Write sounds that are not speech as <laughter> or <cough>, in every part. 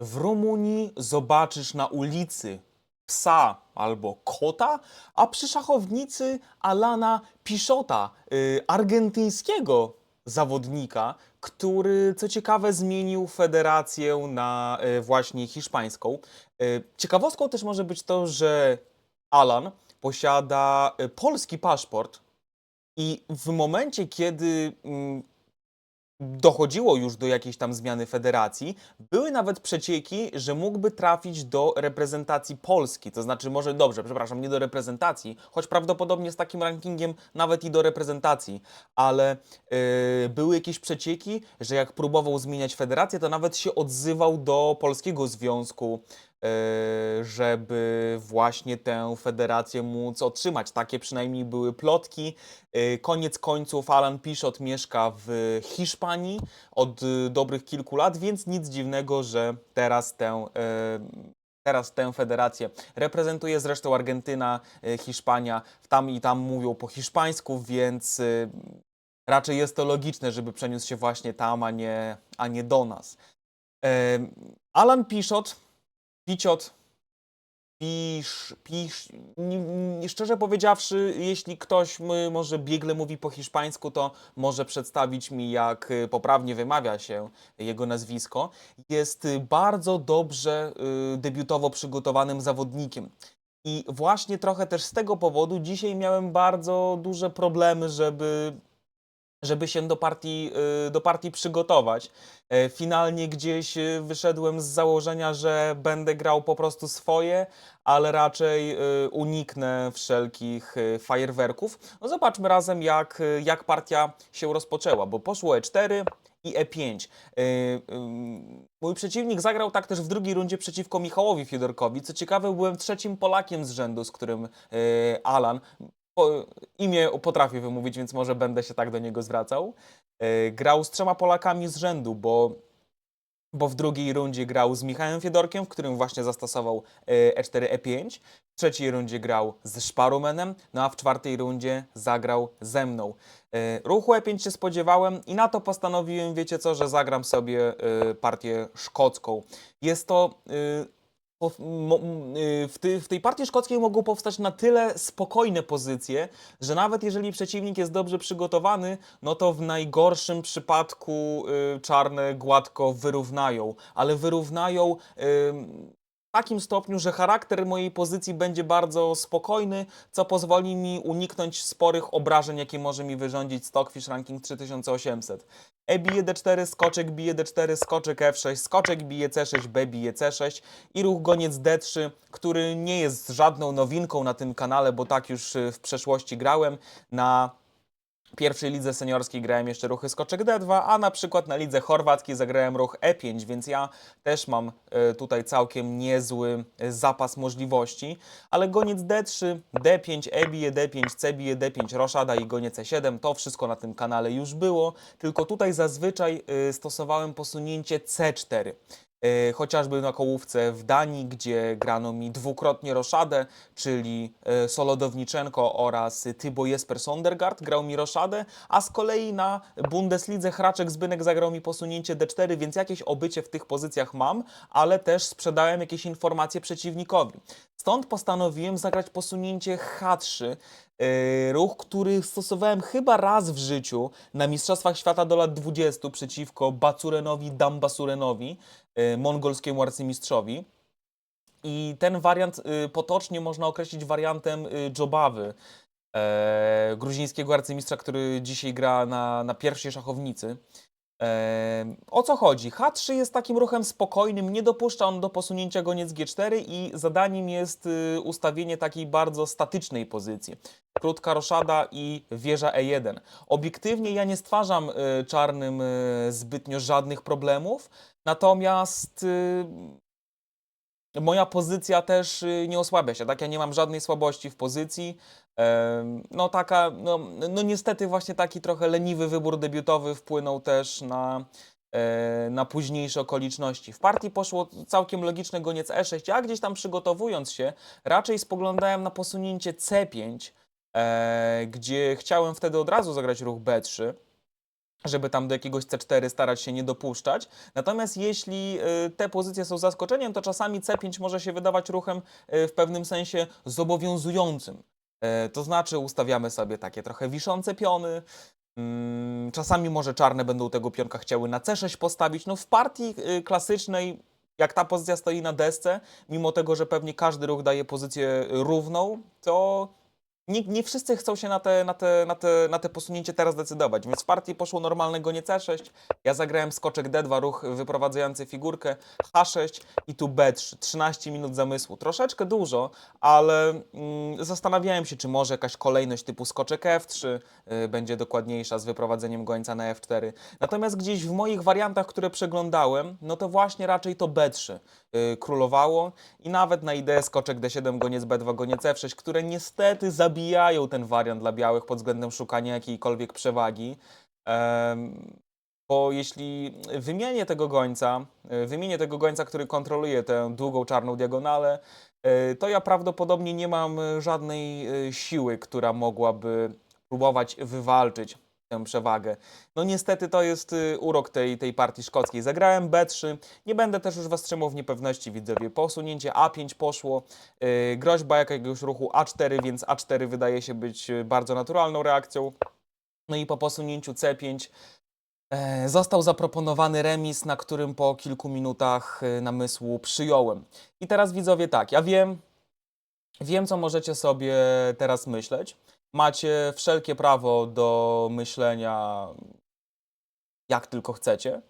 W Rumunii zobaczysz na ulicy psa albo kota, a przy szachownicy Alana Piszota, y, argentyńskiego zawodnika, który co ciekawe zmienił federację na y, właśnie hiszpańską. Y, ciekawostką też może być to, że Alan posiada polski paszport i w momencie, kiedy mm, dochodziło już do jakiejś tam zmiany federacji, były nawet przecieki, że mógłby trafić do reprezentacji Polski. To znaczy, może dobrze, przepraszam, nie do reprezentacji, choć prawdopodobnie z takim rankingiem nawet i do reprezentacji, ale yy, były jakieś przecieki, że jak próbował zmieniać federację, to nawet się odzywał do polskiego związku, żeby właśnie tę federację móc otrzymać. Takie przynajmniej były plotki. Yy, Koniec końców Alan Piszot mieszka w Hiszpanii od y, dobrych kilku lat, więc nic dziwnego, że teraz tę, teraz tę federację reprezentuje. Zresztą Argentyna, Hiszpania, tam i tam mówią po hiszpańsku, więc raczej jest to logiczne, żeby przeniósł się właśnie tam, a nie, a nie do nas. Alan Piszot, Piciot, Pisz, pisz, szczerze powiedziawszy, jeśli ktoś może biegle mówi po hiszpańsku, to może przedstawić mi, jak y, poprawnie wymawia się jego nazwisko. Jest bardzo dobrze y, debiutowo przygotowanym zawodnikiem. I właśnie trochę też z tego powodu dzisiaj miałem bardzo duże problemy, żeby żeby się do partii, y, do partii przygotować. E, Finalnie gdzieś y, wyszedłem z założenia, że będę grał po prostu swoje, ale raczej y, uniknę wszelkich fajerwerków. No zobaczmy razem, jak, jak partia się rozpoczęła, bo poszło E4 i E5. Y, y, Mój przeciwnik zagrał tak też w drugiej rundzie przeciwko Michałowi Fiodorkowi. Co ciekawe, byłem trzecim Polakiem z rzędu, z którym Alan imię potrafię wymówić, więc może będę się tak do niego zwracał. E, Grał z trzema Polakami z rzędu, bo, bo w drugiej rundzie grał z Michałem Fiedorkiem, w którym właśnie zastosował e, E4, E5. W trzeciej rundzie grał z Szparumenem, no a w czwartej rundzie zagrał ze mną. E, Ruchu E5 się spodziewałem i na to postanowiłem, wiecie co, że zagram sobie e, partię szkocką. Jest to e, w, ty, w tej partii szkockiej mogą powstać na tyle spokojne pozycje, że nawet jeżeli przeciwnik jest dobrze przygotowany, no to w najgorszym przypadku y, czarne gładko wyrównają, ale wyrównają y, takim stopniu, że charakter mojej pozycji będzie bardzo spokojny, co pozwoli mi uniknąć sporych obrażeń, jakie może mi wyrządzić Stockfish Ranking 3800. E bije D4, skoczek bije D4, skoczek F6, skoczek bije C6, B bije C6 i ruch goniec D3, który nie jest żadną nowinką na tym kanale, bo tak już y, w przeszłości grałem. Na pierwszej lidze seniorskiej grałem jeszcze ruchy skoczek D2, a na przykład na lidze chorwackiej zagrałem ruch E5, więc ja też mam y, tutaj całkiem niezły y, zapas możliwości. Ale goniec D3, D5, E bije D5, C bije D5, roszada i goniec E7, to wszystko na tym kanale już było, tylko tutaj zazwyczaj stosowałem posunięcie C4. E, chociażby na kołówce w Danii, gdzie grano mi dwukrotnie roszadę, czyli e, Solodowniczenko oraz Tybo Jesper Sondergaard grał mi roszadę, a z kolei na Bundeslidze Hraczek Zbynek zagrał mi posunięcie D4, więc jakieś obycie w tych pozycjach mam, ale też sprzedałem jakieś informacje przeciwnikowi. Stąd postanowiłem zagrać posunięcie H3, e, ruch, który stosowałem chyba raz w życiu na Mistrzostwach Świata do lat 20 przeciwko Basurenowi Dambasurenowi, mongolskiemu arcymistrzowi. I ten wariant y, potocznie można określić wariantem y, Jobawy, e, gruzińskiego arcymistrza, który dzisiaj gra na, na pierwszej szachownicy. E, o co chodzi? H3 jest takim ruchem spokojnym, nie dopuszcza on do posunięcia goniec G4 i zadaniem jest y, ustawienie takiej bardzo statycznej pozycji. Krótka roszada i wieża E1. Obiektywnie ja nie stwarzam y, czarnym y, zbytnio żadnych problemów, natomiast y, moja pozycja też y, nie osłabia się, tak? Ja nie mam żadnej słabości w pozycji. No taka, no, no niestety właśnie taki trochę leniwy wybór debiutowy wpłynął też na, e, na późniejsze okoliczności. W partii poszło całkiem logiczne goniec E6, a gdzieś tam przygotowując się, raczej spoglądałem na posunięcie C5, e, gdzie chciałem wtedy od razu zagrać ruch B3. Żeby tam do jakiegoś C4 starać się nie dopuszczać. Natomiast jeśli y, te pozycje są zaskoczeniem, to czasami C5 może się wydawać ruchem y, w pewnym sensie zobowiązującym. E, To znaczy ustawiamy sobie takie trochę wiszące piony. Mm, Czasami może czarne będą tego pionka chciały na C6 postawić. No w partii y, klasycznej, jak ta pozycja stoi na desce, mimo tego, że pewnie każdy ruch daje pozycję równą, to nie, nie wszyscy chcą się na te, na, te, na, te, na te posunięcie teraz decydować. Więc w partii poszło normalne gonie C6. Ja zagrałem skoczek D2, ruch wyprowadzający figurkę H6 i tu B3. 13 minut zamysłu. Troszeczkę dużo, ale mm, zastanawiałem się, czy może jakaś kolejność typu skoczek F3 y, będzie dokładniejsza z wyprowadzeniem gońca na F4. Natomiast gdzieś w moich wariantach, które przeglądałem, no to właśnie raczej to B3 y, królowało i nawet na ideę skoczek D7, goniec B2, goniec F6, które niestety zabijają ten wariant dla białych pod względem szukania jakiejkolwiek przewagi. Bo jeśli wymienię tego gońca, y, wymienię tego gońca, który kontroluje tę długą czarną diagonalę, y, to ja prawdopodobnie nie mam żadnej y, siły, która mogłaby próbować wywalczyć przewagę. No niestety to jest y, urok tej, tej partii szkockiej. Zagrałem B3, nie będę też już was trzymał w niepewności, widzowie. Posunięcie A5 poszło, yy, groźba jakiegoś ruchu A4, więc A4 wydaje się być y, bardzo naturalną reakcją. No i po posunięciu C5 e, został zaproponowany remis, na którym po kilku minutach y, namysłu przyjąłem. I teraz widzowie tak, ja wiem, wiem co możecie sobie teraz myśleć. Macie wszelkie prawo do myślenia jak tylko chcecie.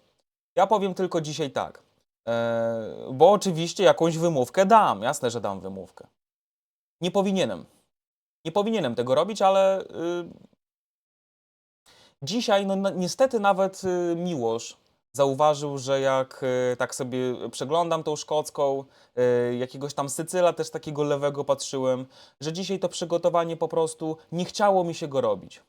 Ja powiem tylko dzisiaj tak, e, bo oczywiście jakąś wymówkę dam, jasne, że dam wymówkę. Nie powinienem. Nie powinienem tego robić, ale y, dzisiaj, no na- niestety nawet y, Miłosz zauważył, że jak y, tak sobie przeglądam tą szkocką, y, jakiegoś tam Sycyla też takiego lewego patrzyłem, że dzisiaj to przygotowanie po prostu nie chciało mi się go robić.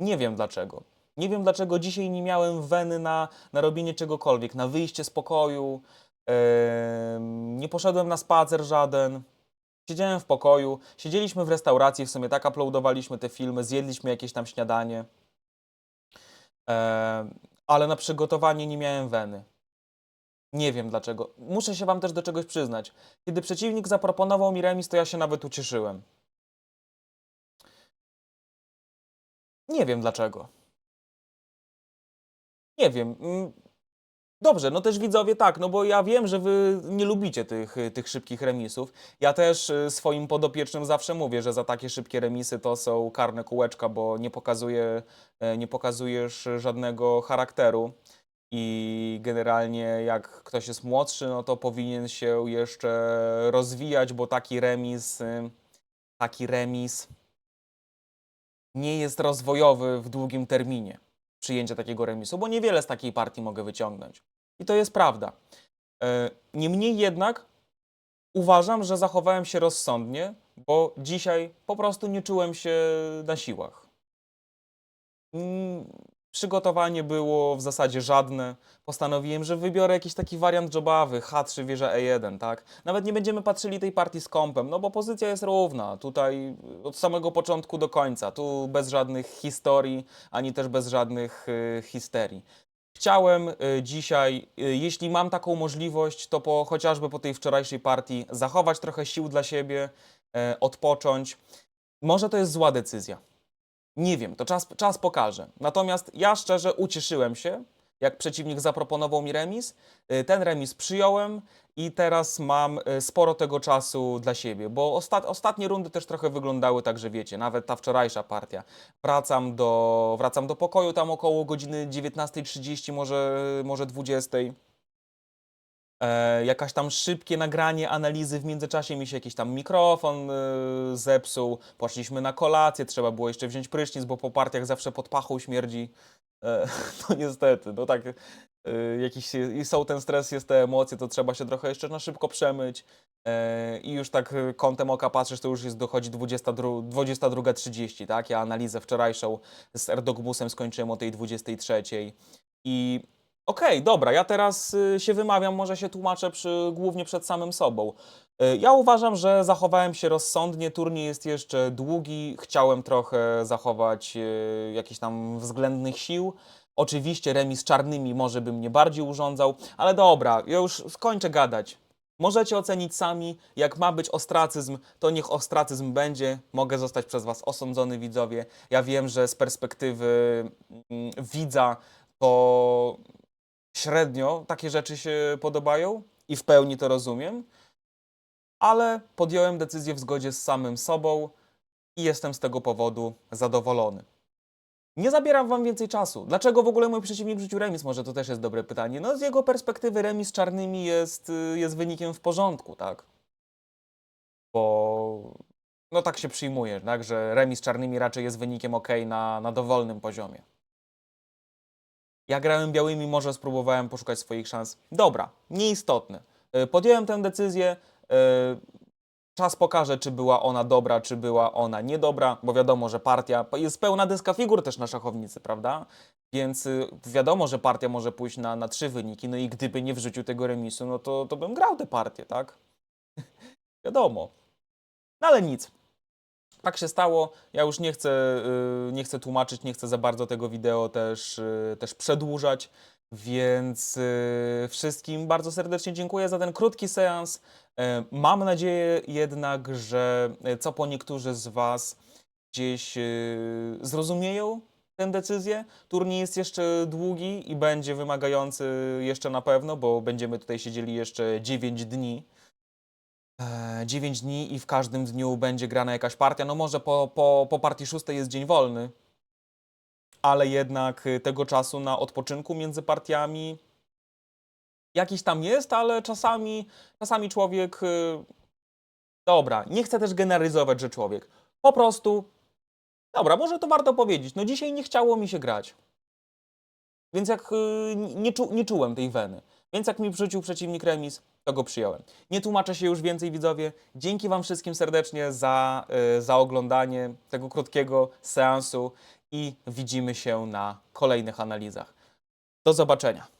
Nie wiem dlaczego. Nie wiem dlaczego dzisiaj nie miałem weny na, na robienie czegokolwiek, na wyjście z pokoju, nie poszedłem na spacer żaden. Siedziałem w pokoju, siedzieliśmy w restauracji, w sumie tak uploadowaliśmy te filmy, zjedliśmy jakieś tam śniadanie. Ale na przygotowanie nie miałem weny. Nie wiem dlaczego. Muszę się wam też do czegoś przyznać. Kiedy przeciwnik zaproponował mi remis, to ja się nawet ucieszyłem. Nie wiem dlaczego. Nie wiem. Dobrze, no też widzowie tak, no bo ja wiem, że wy nie lubicie tych, tych szybkich remisów. Ja też y, swoim podopiecznym zawsze mówię, że za takie szybkie remisy to są karne kółeczka, bo nie, pokazuje, e, nie pokazujesz żadnego charakteru. I generalnie jak ktoś jest młodszy, no to powinien się jeszcze rozwijać, bo taki remis, y, taki remis nie jest rozwojowy w długim terminie przyjęcia takiego remisu, bo niewiele z takiej partii mogę wyciągnąć. I to jest prawda. E, Niemniej jednak uważam, że zachowałem się rozsądnie, bo dzisiaj po prostu nie czułem się na siłach. Przygotowanie było w zasadzie żadne. Postanowiłem, że wybiorę jakiś taki wariant jobawy, H3 wieża E1, tak? Nawet nie będziemy patrzyli tej partii z kąpem, no bo pozycja jest równa. Tutaj od samego początku do końca. Tu bez żadnych historii, ani też bez żadnych y, histerii. Chciałem y, dzisiaj, y, jeśli mam taką możliwość, to po, chociażby po tej wczorajszej partii zachować trochę sił dla siebie, e, odpocząć. Może to jest zła decyzja. Nie wiem, to czas, czas pokaże. Natomiast ja szczerze ucieszyłem się, jak przeciwnik zaproponował mi remis. Y, Ten remis przyjąłem i teraz mam y, sporo tego czasu dla siebie, bo ostat, ostatnie rundy też trochę wyglądały tak, że wiecie, nawet ta wczorajsza partia. Wracam do, wracam do pokoju tam około godziny 19.30, może, może 20.00 e, jakaś tam szybkie nagranie analizy, w międzyczasie mi się jakiś tam mikrofon e, zepsuł, poszliśmy na kolację, trzeba było jeszcze wziąć prysznic, bo po partiach zawsze pod pachą śmierdzi. E, <laughs> no niestety, no tak, e, jakiś i są ten stres, jest te emocje, to trzeba się trochę jeszcze na szybko przemyć e, i już tak e, kątem oka patrzysz, to już jest dochodzi 22 22.30, tak? Ja analizę wczorajszą z Erdogmusem skończyłem o tej 23.00 i Okej, dobra, ja teraz y, się wymawiam, może się tłumaczę przy, głównie przed samym sobą. Y, Ja uważam, że zachowałem się rozsądnie, turniej jest jeszcze długi, chciałem trochę zachować y, jakichś tam względnych sił. Oczywiście remis z czarnymi może by mnie bardziej urządzał, ale dobra, ja już skończę gadać. Możecie ocenić sami, jak ma być ostracyzm, to niech ostracyzm będzie. Mogę zostać przez Was osądzony, widzowie. Ja wiem, że z perspektywy mm, widza to średnio takie rzeczy się podobają i w pełni to rozumiem, ale podjąłem decyzję w zgodzie z samym sobą i jestem z tego powodu zadowolony. Nie zabieram wam więcej czasu. Dlaczego w ogóle mój przeciwnik rzucił remis? Może to też jest dobre pytanie. No z jego perspektywy remis czarnymi jest, y, jest wynikiem w porządku, tak? Bo no tak się przyjmuje, tak? Że remis czarnymi raczej jest wynikiem ok na, na dowolnym poziomie. Ja grałem białymi, może spróbowałem poszukać swoich szans. Dobra, nieistotne. Y, Podjąłem tę decyzję. y, Czas pokaże, czy była ona dobra, czy była ona niedobra, bo wiadomo, że partia jest pełna dyska figur też na szachownicy, prawda? Więc y, wiadomo, że partia może pójść na, na trzy wyniki, no i gdyby nie wrzucił tego remisu, no to, to bym grał tę partię, tak? <laughs> wiadomo. No ale nic. Tak się stało. Ja już nie chcę, y, nie chcę tłumaczyć, nie chcę za bardzo tego wideo też, y, też przedłużać, więc y, wszystkim bardzo serdecznie dziękuję za ten krótki seans. Mam nadzieję jednak, że co po niektórzy z Was gdzieś zrozumieją tę decyzję. Turniej jest jeszcze długi i będzie wymagający jeszcze na pewno, bo będziemy tutaj siedzieli jeszcze 9 dni. E, 9 dni i w każdym dniu będzie grana jakaś partia. No może po, po, po partii szóstej jest dzień wolny, ale jednak e, tego czasu na odpoczynku między partiami jakiś tam jest, ale czasami, czasami człowiek. y, Dobra, nie chcę też generalizować, że człowiek. Po prostu. Dobra, może to warto powiedzieć. No dzisiaj nie chciało mi się grać. Więc jak y, nie, czu, nie czułem tej weny. Więc jak mi wrzucił przeciwnik remis, to go przyjąłem. Nie tłumaczę się już więcej, widzowie. Dzięki Wam wszystkim serdecznie za, y, za oglądanie tego krótkiego seansu i widzimy się na kolejnych analizach. Do zobaczenia.